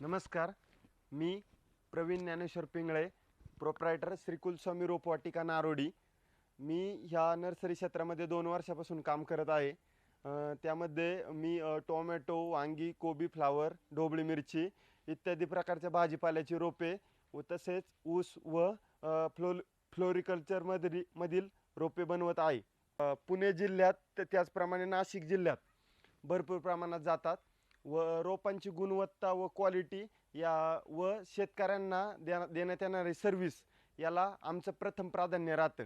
नमस्कार. मी प्रवीण ज्ञानेश्वर पिंगळे प्रोप्रायटर श्रीकुल स्वामी रोपवाटिका नारोडी मी ह्या नर्सरी क्षेत्रामध्ये दोन वर्षापासून काम करत आहे. त्यामध्ये मी टोमॅटो वांगी कोबी फ्लावर ढोबळी मिरची इत्यादी प्रकारच्या भाजीपाल्याची रोपे व तसेच ऊस व फ्लो फ्लोरिकल्चरमधील मधील रोपे बनवत आहे. पुणे जिल्ह्यात त्याचप्रमाणे नाशिक जिल्ह्यात भरपूर प्रमाणात जातात. व रोपांची गुणवत्ता व क्वालिटी या व शेतकऱ्यांना देण्या देण्यात येणारी सर्व्हिस याला आमचं प्रथम प्राधान्य राहतं.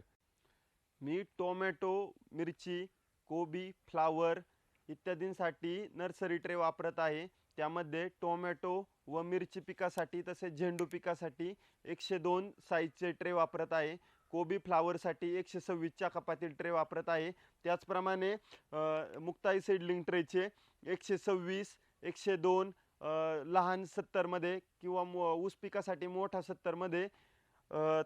मी टोमॅटो मिरची कोबी फ्लावर इत्यादींसाठी नर्सरी ट्रे वापरत आहे. त्यामध्ये टोमॅटो व मिरची पिकासाठी तसेच झेंडू पिकासाठी एकशे दोन साईजचे ट्रे वापरत आहे. कोबी फ्लावरसाठी एकशे सव्वीसच्या कपातील ट्रे वापरत आहे. त्याचप्रमाणे मुक्ताई सीडलिंग ट्रेचे एकशे सव्वीस एकशे दोन लहान सत्तरमध्ये किंवा मो ऊस पिकासाठी मोठा सत्तरमध्ये.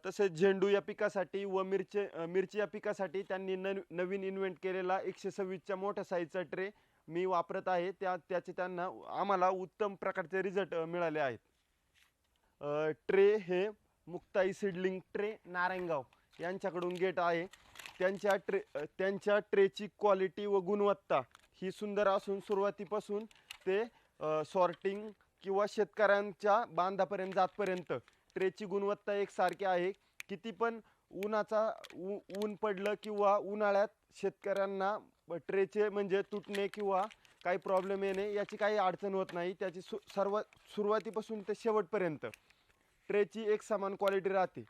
तसेच झेंडू या पिकासाठी व मिरचे मिरची या पिकासाठी त्यांनी न नवीन इन्व्हेंट केलेला एकशे सव्वीसच्या मोठ्या साईजचा ट्रे मी वापरत आहे. त्या त्याचे त्यांना आम्हाला उत्तम प्रकारचे रिझल्ट मिळाले आहेत. ट्रे हे मुक्ताई सिडलिंग ट्रे नारायणगाव यांच्याकडून गेट आहे. त्यांच्या ट्रे त्यांच्या ट्रेची क्वालिटी व गुणवत्ता ही सुंदर असून सुरुवातीपासून ते सॉर्टिंग किंवा शेतकऱ्यांच्या बांधापर्यंत जातपर्यंत ट्रेची गुणवत्ता एकसारखी आहे. किती पण उन्हाचा ऊ ऊन पडलं किंवा उन्हाळ्यात शेतकऱ्यांना ट्रेचे म्हणजे तुटणे किंवा काही प्रॉब्लेम येणे याची काही अडचण होत नाही. त्याची सु सर्व सुरुवातीपासून ते शेवटपर्यंत ट्रेची एक समान क्वालिटी राहते.